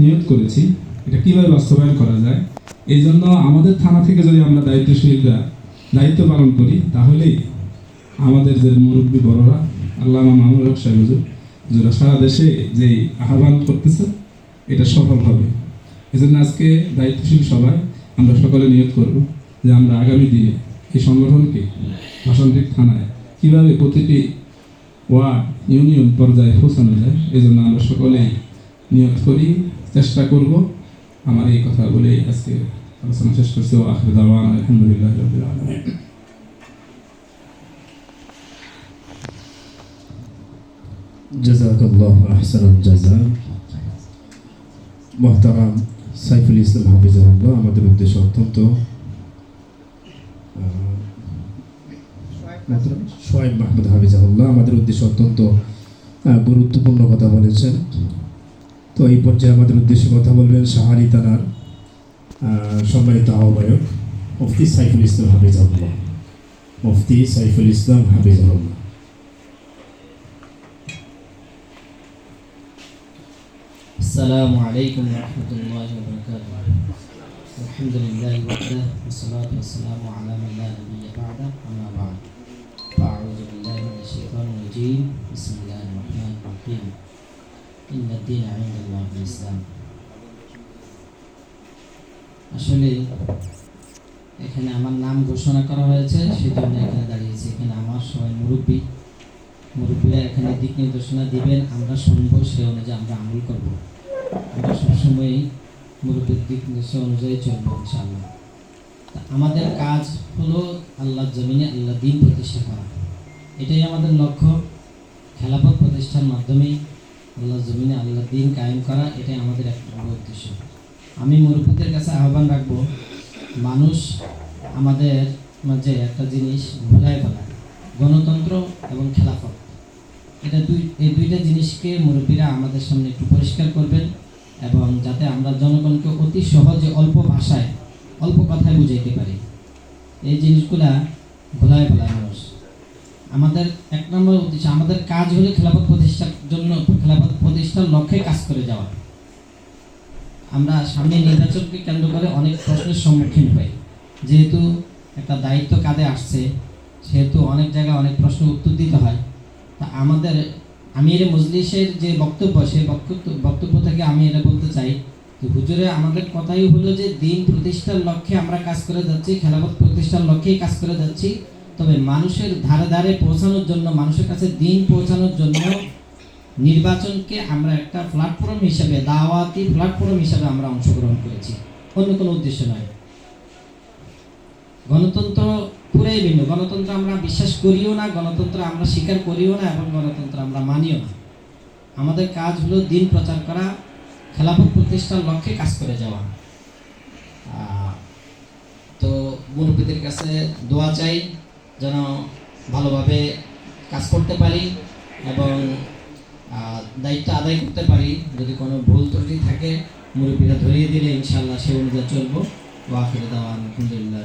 নিয়োগ করেছি। এটা কীভাবে বাস্তবায়ন করা যায়? এই জন্য আমাদের থানা থেকে যদি আমরা দায়িত্বশীলরা দায়িত্ব পালন করি, তাহলেই আমাদের যে মুরব্বী বড়রা আল্লাহ মামুল হক সাহেব যারা সারা দেশে যে আহ্বান করতেছে, এটা সফল হবে। এই জন্য আজকে দায়িত্বশীল সবাই, আমরা সকলে নিয়োগ করব যে আমরা আগামী দিনে এই সংগঠনকে ভাষান্তিক থানায় কীভাবে প্রতিটি ওয়ার্ড, ইউনিয়ন পর্যায়ে পৌঁছানো যায় এই জন্য আমরা সকলেই নিয়োগ করি, চেষ্টা করব। আমার এই কথা বলে আজকে আলোচনা শেষ করছি। ও আখরে দাওয়ান আলহামদুলিল্লাহ রবিল আলমিন। আহসানুল জাজা মহতারাম সাইফুল ইসলাম হাফিজাহুল্লাহ, আমাদের উদ্দেশ্যে অত্যন্ত সোয়েব মাহমুদ হাফিজাহুল্লাহ, আমাদের উদ্দেশ্যে অত্যন্ত গুরুত্বপূর্ণ কথা বলেছেন। তো এই পর্যায়ে আমাদের উদ্দেশ্যে কথা বলবেন শাহারি তানার আহ, সম্মানিত আহ্বায়ক মুফতি সাইফুল ইসলাম হাফিজাহুল্লাহ মুফতি সাইফুল ইসলাম হাফিজাহুল্লাহ السلام عليكم ورحمة الله وبركاته الحمد لله وحده والصلاة والسلام على من لا نبي بعده أما بعد فأعوذ بالله من الشيطان الرجيم بسم الله الرحمن الرحيم ইসলাম আসলে এখানে আমার নাম ঘোষণা করা হয়েছে সেই জন্য এখানে দাঁড়িয়েছি। এখানে আমার সবাই মুরব্বী। মুরব্বীরা এখানে দিক নির্দেশনা দিবেন, আমরা শুনব, সে অনুযায়ী আমরা আমল করব। আমরা সবসময়ই মুরব্বীর দিক নির্দেশনা অনুযায়ী চলব, ইনশাআল্লাহ। আমাদের কাজ হলো আল্লাহ জমিনে আল্লাহ দিন প্রতিষ্ঠা করা। এটাই আমাদের লক্ষ্য। খেলাফত প্রতিষ্ঠার মাধ্যমেই আল্লাহ জমিনে আল্লাহ দিন কায়েম করা, এটাই আমাদের একটা বড় উদ্দেশ্য। আমি মুরব্বীদের কাছে আহ্বান রাখব, মানুষ আমাদের মাঝে একটা জিনিস ভুলায় ফেলায়, গণতন্ত্র এবং খেলাফত। এটা দুই, এই দুইটা জিনিসকে মুরব্বীরা আমাদের সামনে একটু পরিষ্কার করবেন এবং যাতে আমরা জনগণকে অতি সহজে অল্প ভাষায়, অল্প কথায় বুঝাইতে পারি। এই জিনিসগুলা ভোলায় ভোলায় আমাদের এক নম্বর উদ্দেশ্য, আমাদের কাজ হলে খেলাফত প্রতিষ্ঠার জন্য খেলাফত প্রতিষ্ঠার লক্ষ্যে কাজ করে যাওয়া। আমরা সামনে নির্বাচনকে কেন্দ্র করে অনেক প্রশ্নের সম্মুখীন হই। যেহেতু একটা দায়িত্ব কাঁধে আসছে, সেহেতু অনেক জায়গায় অনেক প্রশ্ন উত্তর দিতে হয়। তা আমাদের আমির মজলিসের যে বক্তব্য, সেই বক্তব্য বক্তব্য থেকে আমি এটা বলতে চাই যে হুজুরে, আমাদের কথাই হলো যে দিন প্রতিষ্ঠার লক্ষ্যে আমরা কাজ করে যাচ্ছি খেলাফত প্রতিষ্ঠার লক্ষ্যেই কাজ করে যাচ্ছি। তবে মানুষের ধারে ধারে পৌঁছানোর জন্য, মানুষের কাছে দিন পৌঁছানোর জন্য নির্বাচনকে আমরা একটা প্ল্যাটফর্ম হিসেবে, দাওয়াতি প্ল্যাটফর্ম হিসেবে আমরা অংশগ্রহণ করেছি। অন্য কোনো উদ্দেশ্য নয়। গণতন্ত্র পুরাই ভিন্ন। গণতন্ত্র আমরা বিশ্বাস করিও না, গণতন্ত্র আমরা স্বীকার করিও না এবং গণতন্ত্র আমরা মানিও না। আমাদের কাজ হলো দিন প্রচার করা, খেলাফত প্রতিষ্ঠার লক্ষ্যে কাজ করে যাওয়া। তো মুরব্বীদের কাছে দোয়া চাই। যেন ভালোভাবে কাজ করতে পারি এবং দায়িত্ব আদায় করতে পারি যদি কোনো ভুল ত্রুটি থাকে, মুরব্বীরা ধরিয়ে দিলে ইনশাল্লাহ সে অনুযায়ী চলবো ওয়াফির দাওয়ান, আলহামদুলিল্লাহ।